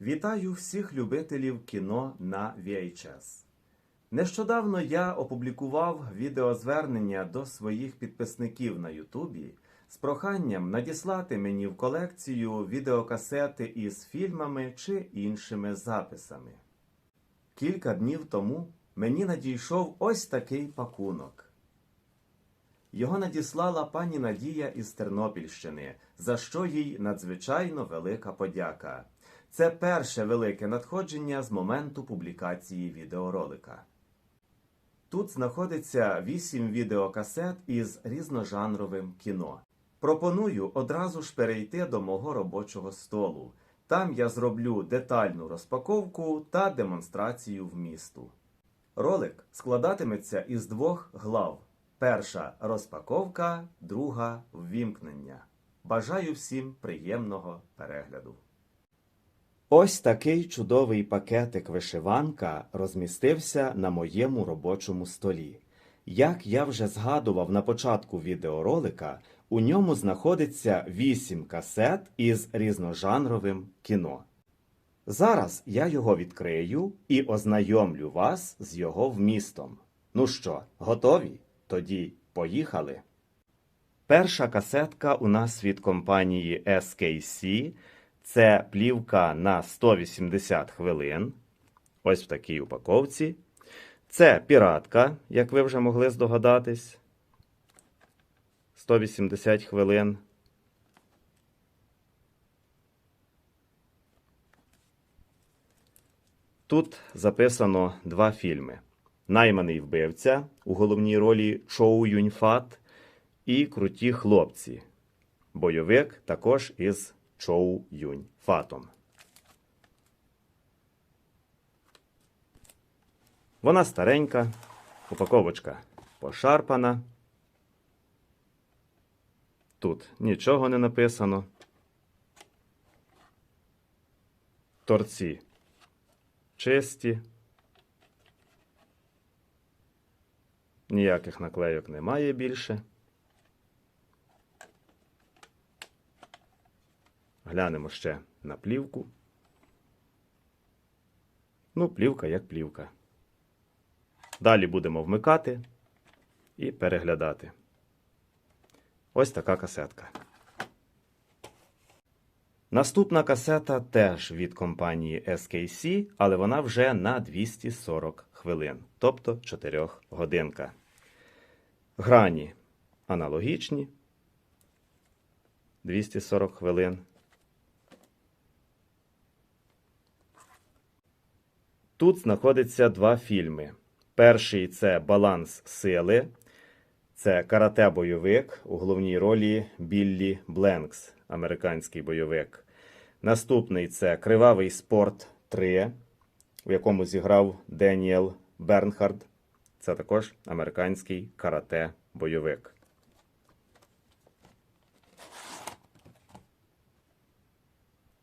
Вітаю всіх любителів кіно на VHS. Нещодавно я опублікував відеозвернення до своїх підписників на Ютубі з проханням надіслати мені в колекцію відеокасети із фільмами чи іншими записами. Кілька днів тому мені надійшов ось такий пакунок. Його надіслала пані Надія із Тернопільщини, за що їй надзвичайно велика подяка. Це перше велике надходження з моменту публікації відеоролика. Тут знаходиться вісім відеокасет із різножанровим кіно. Пропоную одразу ж перейти до мого робочого столу. Там я зроблю детальну розпаковку та демонстрацію вмісту. Ролик складатиметься із двох глав: перша розпаковка, друга ввімкнення. Бажаю всім приємного перегляду. Ось такий чудовий пакетик вишиванка розмістився на моєму робочому столі. Як я вже згадував на початку відеоролика, у ньому знаходиться 8 касет із різножанровим кіно. Зараз я його відкрию і ознайомлю вас з його вмістом. Ну що, готові? Тоді поїхали. Перша касетка у нас від компанії SKC. Це плівка на 180 хвилин. Ось в такій упаковці. Це піратка, як ви вже могли здогадатись. 180 хвилин. Тут записано два фільми: Найманий вбивця у головній ролі Чоу Юньфат і Круті хлопці. Бойовик також із Чоу Юнь Фатом. Вона старенька, упаковочка пошарпана. Тут нічого не написано. Торці чисті. Ніяких наклейок немає більше. Глянемо ще на плівку. Ну, плівка як плівка. Далі будемо вмикати і переглядати. Ось така касетка. Наступна касета теж від компанії SKC, але вона вже на 240 хвилин, тобто 4 годинка. Грані аналогічні. 240 хвилин. Тут знаходиться два фільми. Перший це Баланс сили. Це карате-бойовик у головній ролі Біллі Бленкс, американський бойовик. Наступний це Кривавий спорт 3, у якому зіграв Деніел Бернхард. Це також американський карате-бойовик.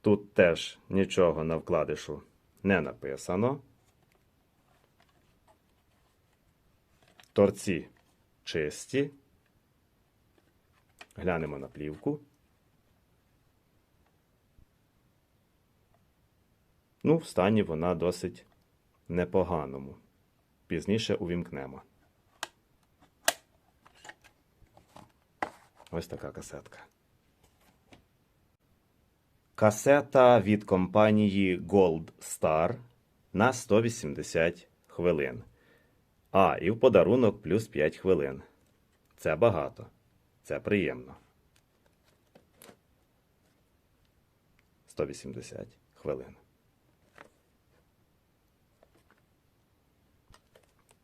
Тут теж нічого на вкладишу не написано. Торці чисті. Глянемо на плівку. Ну, в стані вона досить непоганому. Пізніше увімкнемо. Ось така касетка. Касета від компанії Gold Star на 180 хвилин. А, і в подарунок плюс 5 хвилин. Це багато. Це приємно. 180 хвилин.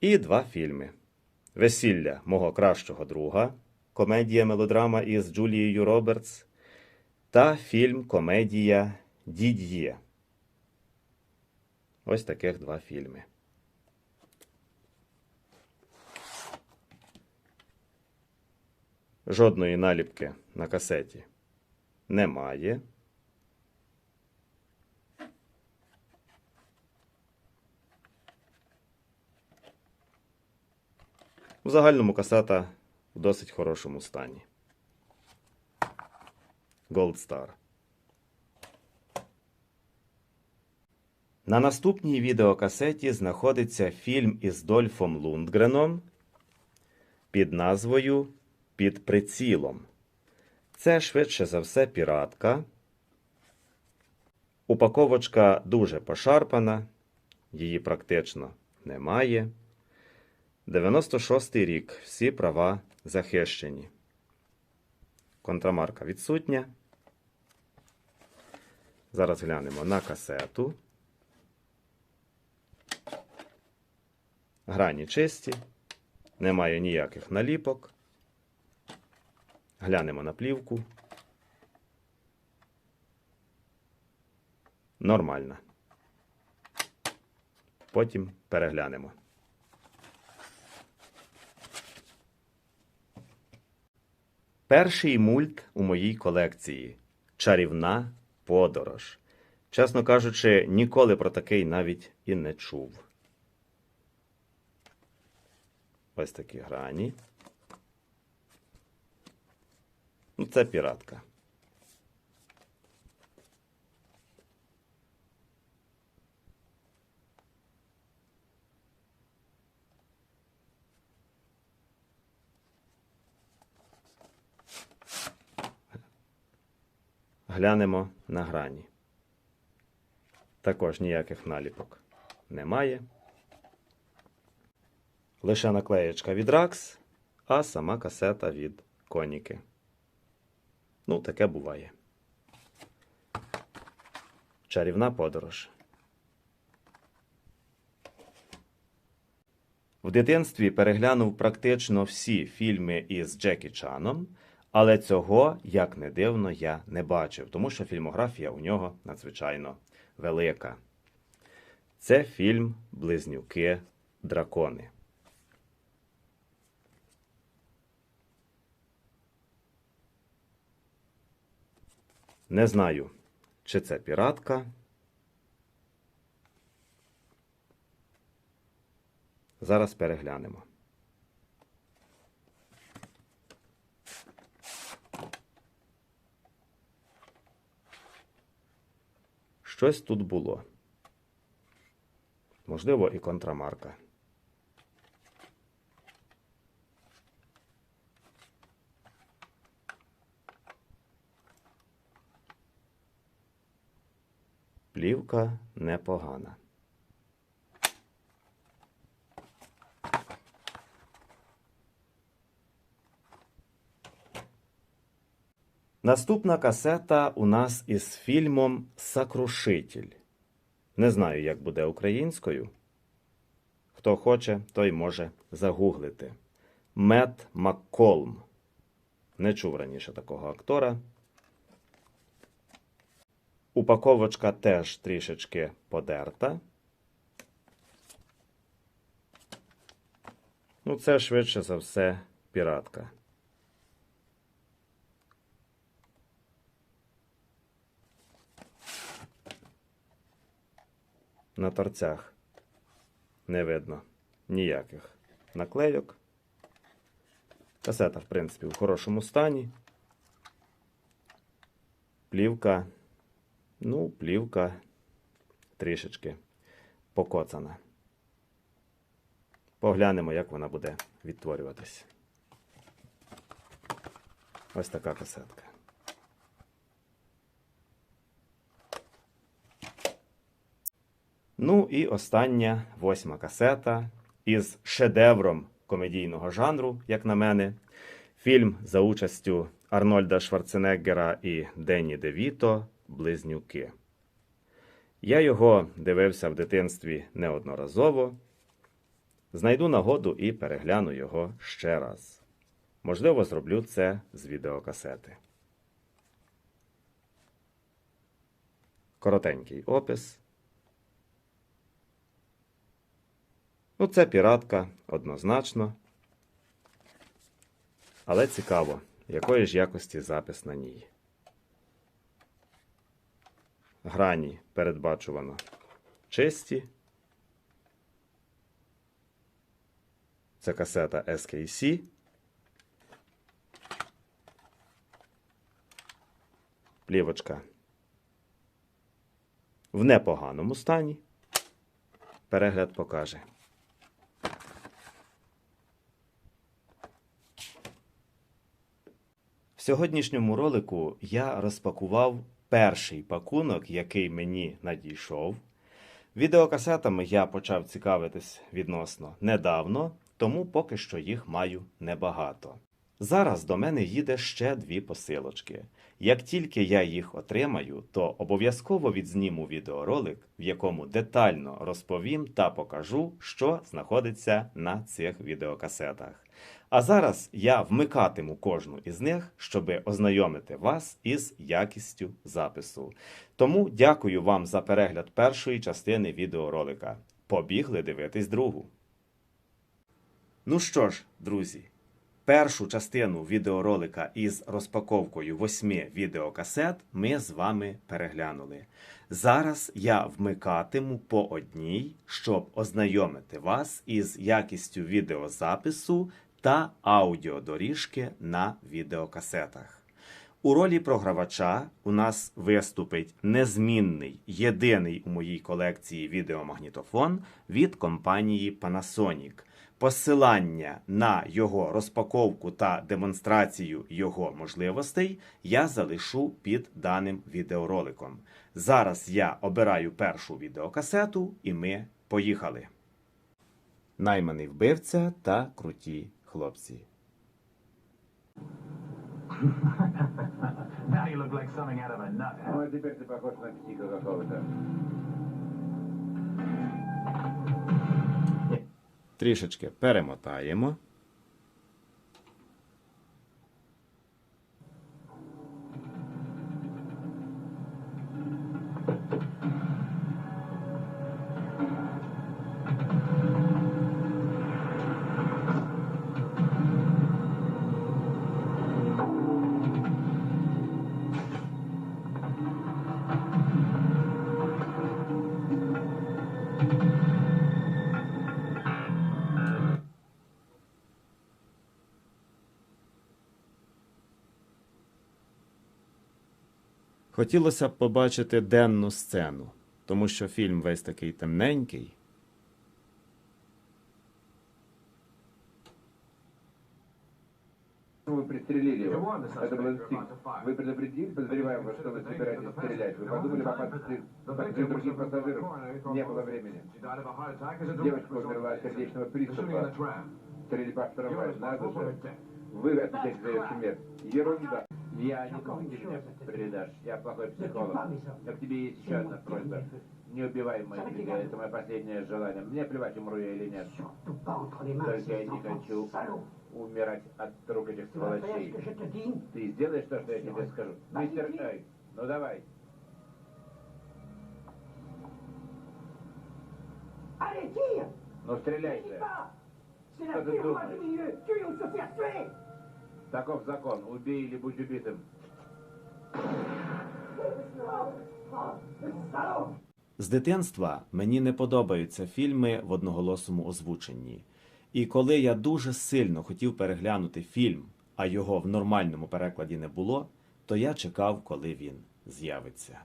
І два фільми: Весілля мого кращого друга. Комедія мелодрама із Джулією Робертс та фільм Комедія Дід'є. Ось таких два фільми. Жодної наліпки на касеті немає. В загальному касета в досить хорошому стані. Gold. На наступній відеокасеті знаходиться фільм із Дольфом Лундгреном під назвою Під прицілом. Це швидше за все піратка. Упаковочка дуже пошарпана, її практично немає. 96-й рік. Всі права захищені. Контрамарка відсутня. Зараз глянемо на касету. Грані чисті, немає ніяких наліпок. Глянемо на плівку. Нормально. Потім переглянемо. Перший мульт у моїй колекції Чарівна подорож. Чесно кажучи, ніколи про такий навіть і не чув. Ось такі грані. Ну, це піратка. Глянемо на грані. Також ніяких наліпок немає. Лише наклеєчка від Rax, а сама касета від Коніки. Ну, таке буває. Чарівна подорож. В дитинстві переглянув практично всі фільми із Джекі Чаном, але цього, як не дивно, я не бачив, тому що фільмографія у нього надзвичайно велика. Це фільм Близнюки Дракони. Не знаю, чи це піратка. Зараз переглянемо. Щось тут було. Можливо, і контрамарка. Плівка непогана. Наступна касета у нас із фільмом Сакрушитель. Не знаю, як буде українською. Хто хоче, той може загуглити. Мет Макколм. Не чув раніше такого актора. Упаковочка теж трішечки подерта. Ну, це швидше за все піратка. На торцях не видно ніяких наклейок. Касета, в принципі, в хорошому стані. Плівка, ну, плівка трішечки покоцана. Поглянемо, як вона буде відтворюватись. Ось така касетка. Ну і остання восьма касета із шедевром комедійного жанру, як на мене. Фільм за участю Арнольда Шварценеггера і Денні Девіто Близнюки. Я його дивився в дитинстві неодноразово. Знайду нагоду і перегляну його ще раз. Можливо, зроблю це з відеокасети. Коротенький опис. Ну, це піратка однозначно. Але цікаво, якої ж якості запис на ній. Грані передбачувано чисті. Це касета SKC. Плівочка в непоганому стані. перегляд покаже. Сьогоднішньому ролику я розпакував перший пакунок, який мені надійшов. Відеокасетами я почав цікавитись відносно недавно, тому поки що їх маю небагато. Зараз до мене їде ще дві посилочки. Як тільки я їх отримаю, то обов'язково відзніму відеоролик, в якому детально розповім та покажу, що знаходиться на цих відеокасетах. А зараз я вмикатиму кожну із них, щоб ознайомити вас із якістю запису. Тому дякую вам за перегляд першої частини відеоролика. Побігли дивитись другу. Ну що ж, друзі, першу частину відеоролика із розпаковкою восьми відеокасет ми з вами переглянули. Зараз я вмикатиму по одній, щоб ознайомити вас із якістю відеозапису та аудіодоріжки на відеокасетах. У ролі програвача у нас виступить незмінний єдиний у моїй колекції відеомагнітофон від компанії Panasonic. Посилання на його розпаковку та демонстрацію його можливостей я залишу під даним відеороликом. Зараз я обираю першу відеокасету, і ми поїхали. Найманий вбивця та круті хлопці. Now you look like something out of a nut. А теперь ты похож на психа какого-то. Трішечки перемотаємо. Хотілося б побачити денну сцену, тому що фільм весь такий темненький. Вы пристрелили его. One, the Это был suspect инстинкт. about to fire. Вы предупредили подозреваемого, что вы собираетесь стрелять. Вы подумали попасть в подстрелить других пассажиров. Не было времени. She died of a heart attack as a Девочка direct умерла от result of сердечного the shooting in the приступа. tram. Стрельба в трамвае. You're Надо responsible for her же. death. Вы отвечаете за ее смерть. Ерунда. Я никому не передашь. Я плохой психолог. Но к тебе есть еще одна просьба. Не убивай моих людей. Это мое последнее желание. Мне плевать, умру я или нет. Только я не хочу умирать от рук этих сволочей. Ты сделаешь то, что я тебе скажу? Мистер Эй, ну давай. Ну стреляй же. pas C'est Pas Таков закон. Убей или будь убитым. З дитинства мені не подобаються фільми в одноголосому озвученні. І коли я дуже сильно хотів переглянути фільм, а його в нормальному перекладі не було, то я чекав, коли він з'явиться.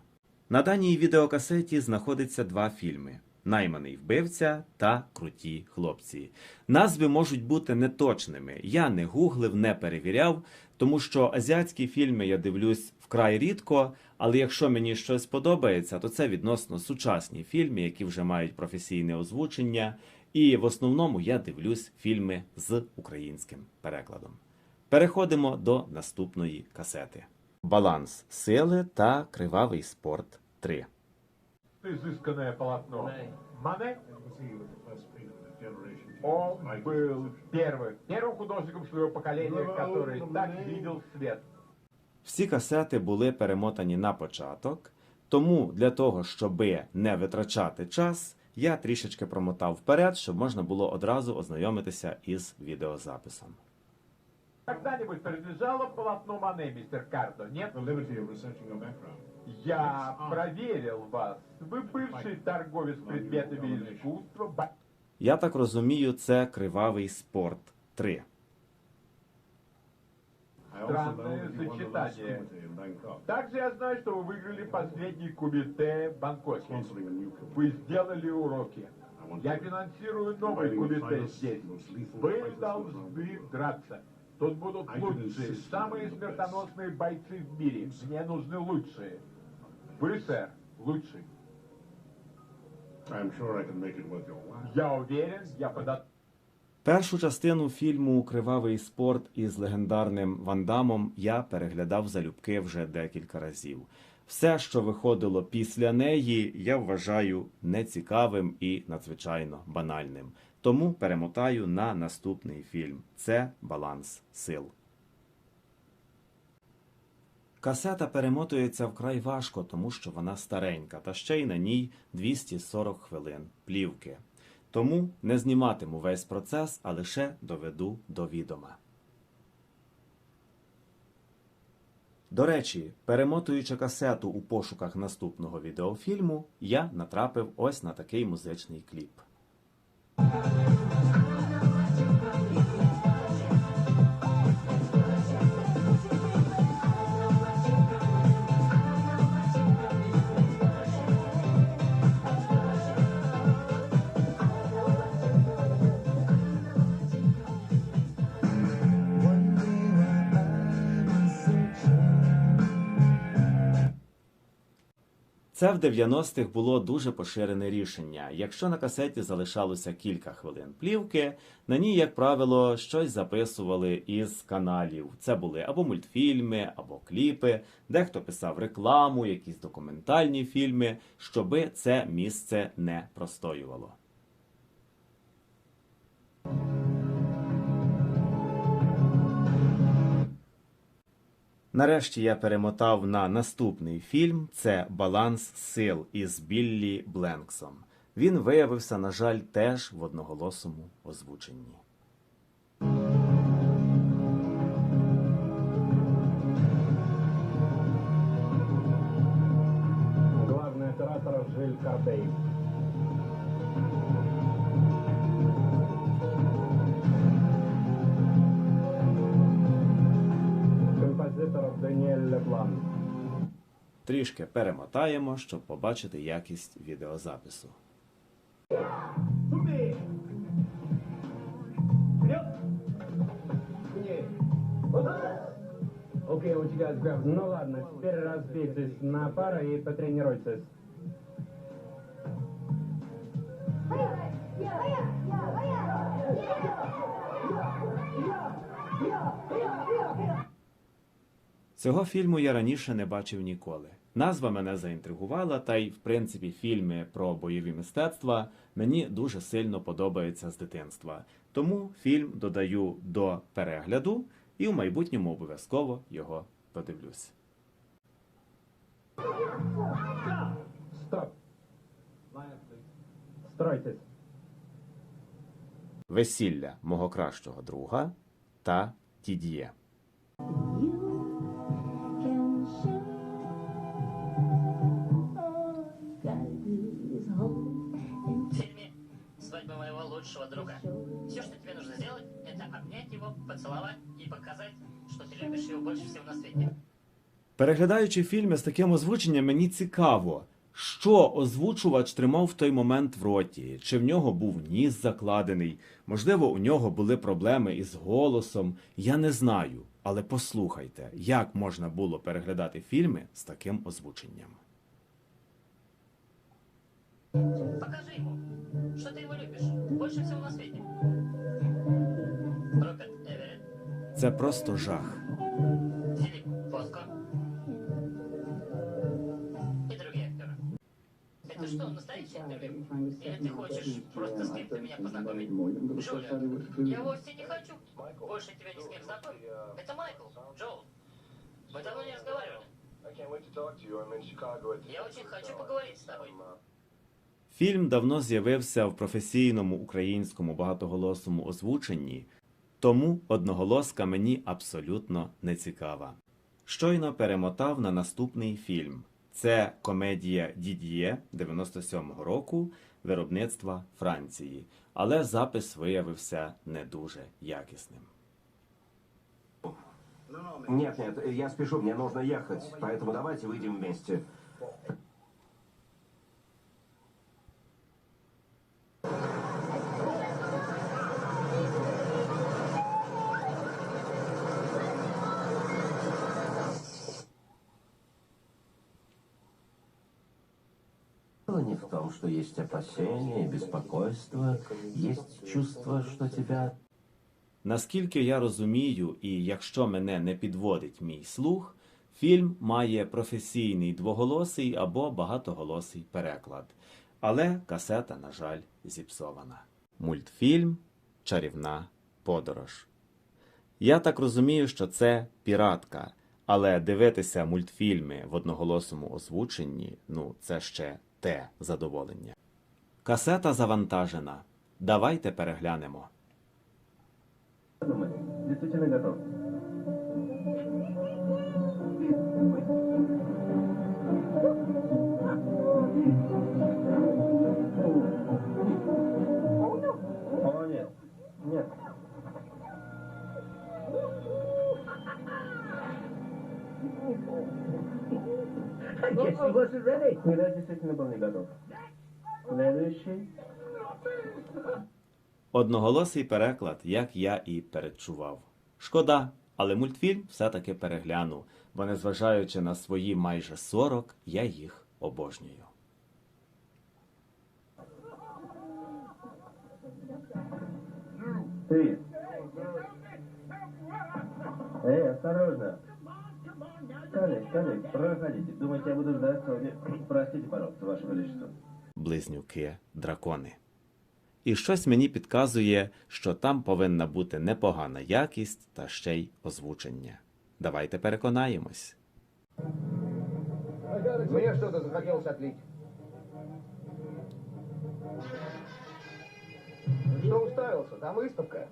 На даній відеокасеті знаходиться два фільми: Найманий вбивця та Круті хлопці. Назви можуть бути неточними. Я не гуглив, не перевіряв, тому що азіатські фільми я дивлюсь вкрай рідко. Але якщо мені щось подобається, то це відносно сучасні фільми, які вже мають професійне озвучення. І в основному я дивлюсь фільми з українським перекладом. Переходимо до наступної касети: Баланс сили та кривавий спорт 3 изысканное полотно. Мане? Он был первым, первым художником своего поколения, который так видел свет. Всі касети були перемотані на початок, тому для того, щоб не витрачати час, я трішечки промотав вперед, щоб можна було одразу ознайомитися із відеозаписом. Когда-нибудь принадлежало полотно Мане, мистер Кардо, нет? Я проверил вас. Ви бывший торговец предметами искусства. Я так розумію, це кривавий спорт 3. Странное сочетание. Также я знаю, что вы выиграли последний кубите в Бангкоке. Вы сделали уроки. Я финансирую новый кубите здесь. Вы должны драться. Тут будут лучшие, самые смертоносные бойцы в мире. Мне нужны лучшие. Вы, лучший. I'm sure I can make it worth your while. Я уверен, я подо... Першу частину фільму Кривавий спорт із легендарним Ван Дамом я переглядав залюбки вже декілька разів. Все, що виходило після неї, я вважаю нецікавим і надзвичайно банальним. Тому перемотаю на наступний фільм. Це Баланс сил. Касета перемотується вкрай важко, тому що вона старенька, та ще й на ній 240 хвилин плівки. Тому не зніматиму весь процес, а лише доведу до відома. До речі, перемотуючи касету у пошуках наступного відеофільму, я натрапив ось на такий музичний кліп. Це в 90-х було дуже поширене рішення. Якщо на касеті залишалося кілька хвилин плівки, на ній, як правило, щось записували із каналів. Це були або мультфільми, або кліпи, дехто писав рекламу, якісь документальні фільми, щоби це місце не простоювало. Нарешті я перемотав на наступний фільм. Це Баланс сил із Біллі Бленксом. Він виявився, на жаль, теж в одноголосому озвученні. Главный оператор Жиль Кардей. Трішки перемотаємо, щоб побачити якість відеозапису. 준비. Вперед. Окей, what you guys grab? Ну ладно, теперь разбейтесь на пары и потренируйтесь. Цього фільму я раніше не бачив ніколи. Назва мене заінтригувала, та й, в принципі, фільми про бойові мистецтва мені дуже сильно подобаються з дитинства. Тому фільм додаю до перегляду і в майбутньому обов'язково його подивлюсь. Стоп. Стройтесь. Весілля мого кращого друга та Тід'є. Лучшего друга». Все, что тебе нужно сделать, это обнять его, поцеловать и показать, что ты любишь его больше всего на свете. Переглядаючи фільми з таким озвученням, мені цікаво, що озвучувач тримав в той момент в роті, чи в нього був ніс закладений, можливо, у нього були проблеми із голосом. Я не знаю. Але послухайте, як можна було переглядати фільми з таким озвученням. Покажи ему, что ты его любишь больше всего на свете. Роберт Эверетт, Це просто жах. Филипп Боско и другие актеры. Это что, настоящее интервью? Или ты хочешь просто с кем-то меня познакомить? Джулия, я вовсе не хочу больше тебя ни с кем знакомить. Это Майкл, Джоул. Мы давно не разговаривали. Я очень хочу поговорить с тобой. Фільм давно з'явився в професійному українському багатоголосному озвученні, тому одноголоска мені абсолютно не цікава. Щойно перемотав на наступний фільм. Це комедія Дід'є 97-го року виробництва Франції, але запис виявився не дуже якісним. Нет, нет, я спешу, мне нужно ехать, поэтому давайте выйдем вместе. не в том, что есть опасения беспокойство, есть чувство, что тебя Наскільки я розумію, і якщо мене не підводить мій слух, фільм має професійний двоголосий або багатоголосий переклад. Але касета, на жаль, зіпсована. Мультфільм Чарівна подорож. Я так розумію, що це піратка, але дивитися мультфільми в одноголосному озвученні ну, це ще те задоволення. Касета завантажена. Давайте переглянемо. Готов. Медаль действительно был не готов. Следующий. Одноголосий переклад, як я і передчував. Шкода, але мультфільм все-таки перегляну, бо незважаючи на свої майже 40, я їх обожнюю. Три. Эй, осторожно. Коллег, коллег, проходите. Думаете, я буду ждать сегодня? Простите, пожалуйста, Ваше Величество. Близнюки дракони. І щось мені підказує, що там повинна бути непогана якість та ще й озвучення. Давайте переконаємось. Мне что-то захотелось отлить. Что уставился? Там выставка.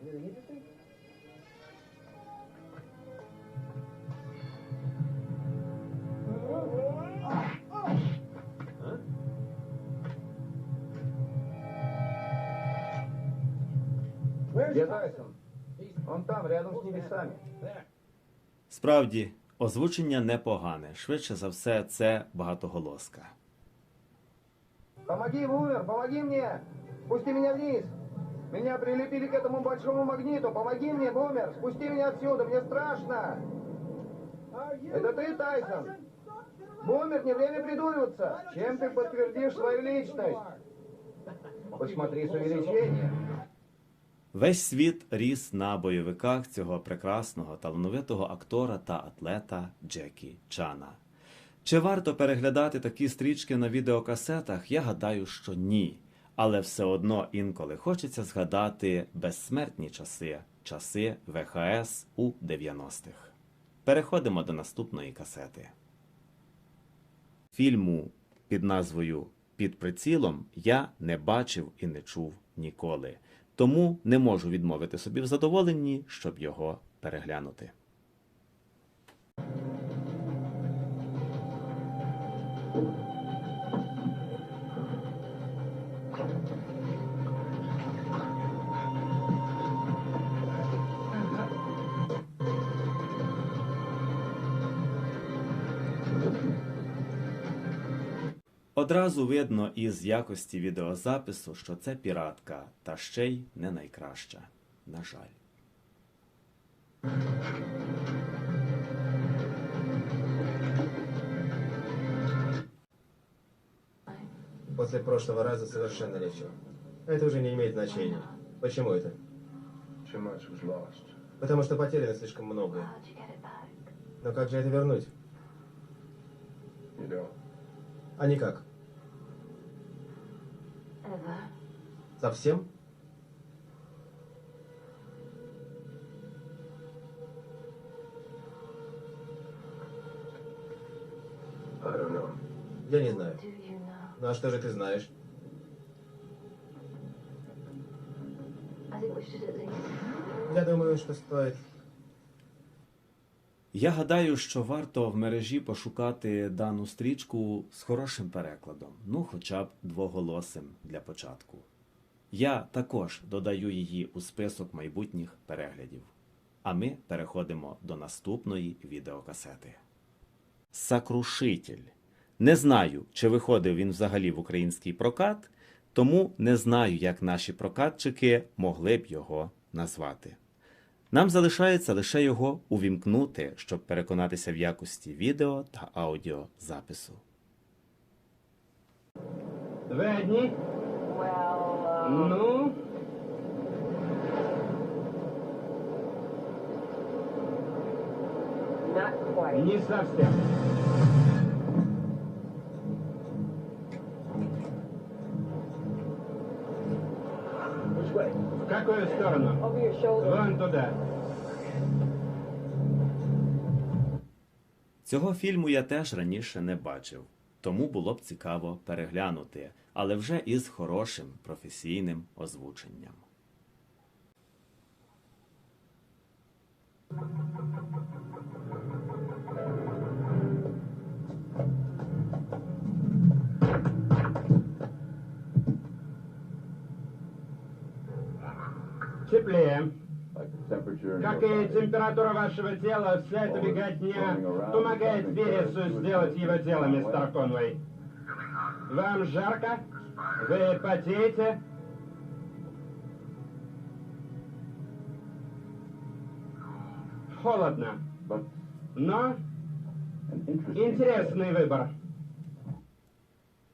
Где Тайсон? Он там, рядом с небесами. Справді, озвучення непогане. Швидше за все, це багатоголоска. Помоги, Бумер, помоги мне! Спусти меня вниз! Меня прилепили к этому большому магниту! Помоги мне, Бумер! Спусти меня отсюда, мне страшно! Это ты, Тайсон? Бумер, не время придуриваться! Чем ты подтвердишь свою личность? Посмотри с увеличением. Весь світ ріс на бойовиках цього прекрасного талановитого актора та атлета Джекі Чана. Чи варто переглядати такі стрічки на відеокасетах? Я гадаю, що ні. Але все одно інколи хочеться згадати безсмертні часи, часи ВХС у 90-х. Переходимо до наступної касети. Фільму під назвою Під прицілом я не бачив і не чув ніколи. Тому не можу відмовити собі в задоволенні, щоб його переглянути. Одразу видно із якості відеозапису, що це піратка, та ще й не найкраща. На жаль. После прошлого раза совершенно нечего. Это уже не имеет значения. Почему это? Too much was lost. Потому что потеряно слишком многое. Но как же это вернуть? You don't. А никак. Совсем? I don't know. Я не знаю. Ну а что же ты знаешь? Я думаю, что стоит. Я гадаю, що варто в мережі пошукати дану стрічку з хорошим перекладом, ну хоча б двоголосим для початку. Я також додаю її у список майбутніх переглядів. А ми переходимо до наступної відеокасети. Сакрушитель. Не знаю, чи виходив він взагалі в український прокат, тому не знаю, як наші прокатчики могли б його назвати. Нам залишається лише його увімкнути, щоб переконатися в якості відео та аудіозапису. Одни? Ну? Не совсем. В какую сторону? Вон туда. Цього фільму я теж раніше не бачив, тому було б цікаво переглянути, але вже із хорошим професійним озвученням. Теплее. Как и температура вашего тела, вся эта беготня помогает Вересу сделать его тело, мистер Конвей. Вам жарко? Вы потеете? Холодно. Но интересный выбор.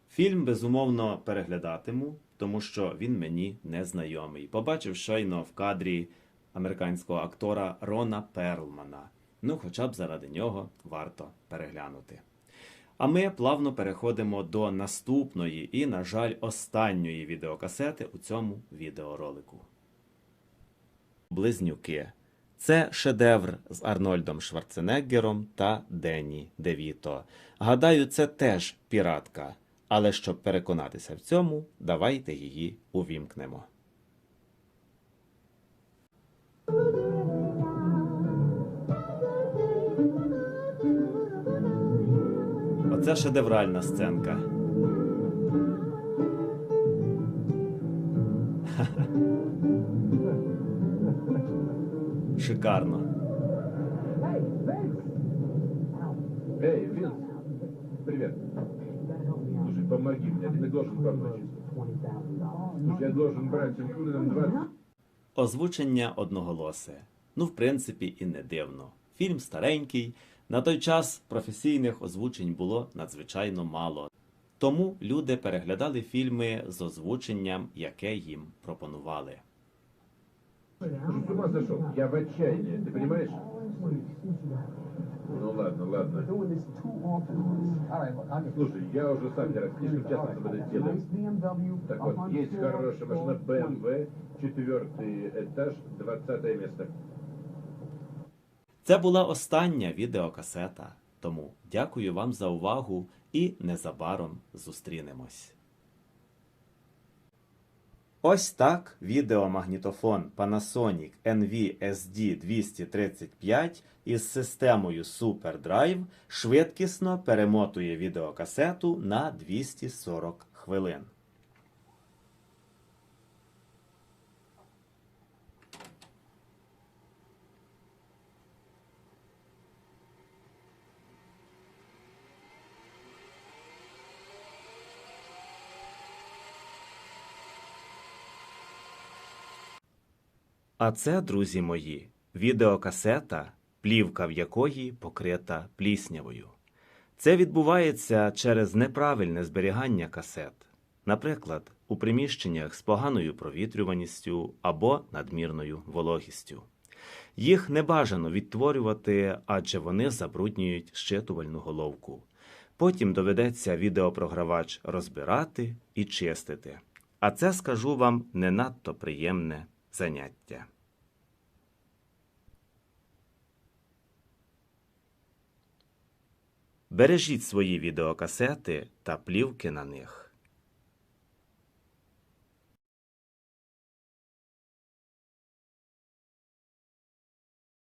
Фільм безумовно переглядатиму, тому що він мені не знайомий. Побачив щойно в кадрі американського актора Рона Перлмана. Ну, хоча б заради нього варто переглянути. А ми плавно переходимо до наступної і, на жаль, останньої відеокасети у цьому відеоролику. Близнюки. Це шедевр з Арнольдом Шварценеггером та Денні Девіто. Гадаю, це теж піратка. Але щоб переконатися в цьому, давайте її увімкнемо. Оце шедевральна сценка. Шикарно. Эй, Винс, привет Слушай, помоги мне, ты мне должен помочь. Слушай, я должен брать Инклюденом 20 Озвучення одноголосе. Ну, в принципі, і не дивно. Фільм старенький. На той час професійних озвучень було надзвичайно мало. Тому люди переглядали фільми з озвученням, яке їм пропонували. Ты с ума сошел? Я в отчаянии, ты понимаешь? Ну ладно, ладно. Слушай, я уже сам не раз слишком часто с тобой это делаю. Так вот, есть хорошая машина BMW, четвертый этаж, двадцатое место. Це була остання відеокасета. Тому дякую вам за увагу і незабаром зустрінемось. Ось так відеомагнітофон Panasonic NV-SD 235 із системою SuperDrive швидкісно перемотує відеокасету на 240 хвилин. А це, друзі мої, відеокасета, плівка в якої покрита пліснявою. Це відбувається через неправильне зберігання касет, наприклад, у приміщеннях з поганою провітрюваністю або надмірною вологістю. Їх не бажано відтворювати, адже вони забруднюють щитувальну головку. Потім доведеться відеопрогравач розбирати і чистити. А це, скажу вам, не надто приємне заняття. Бережіть свої відеокасети та плівки на них.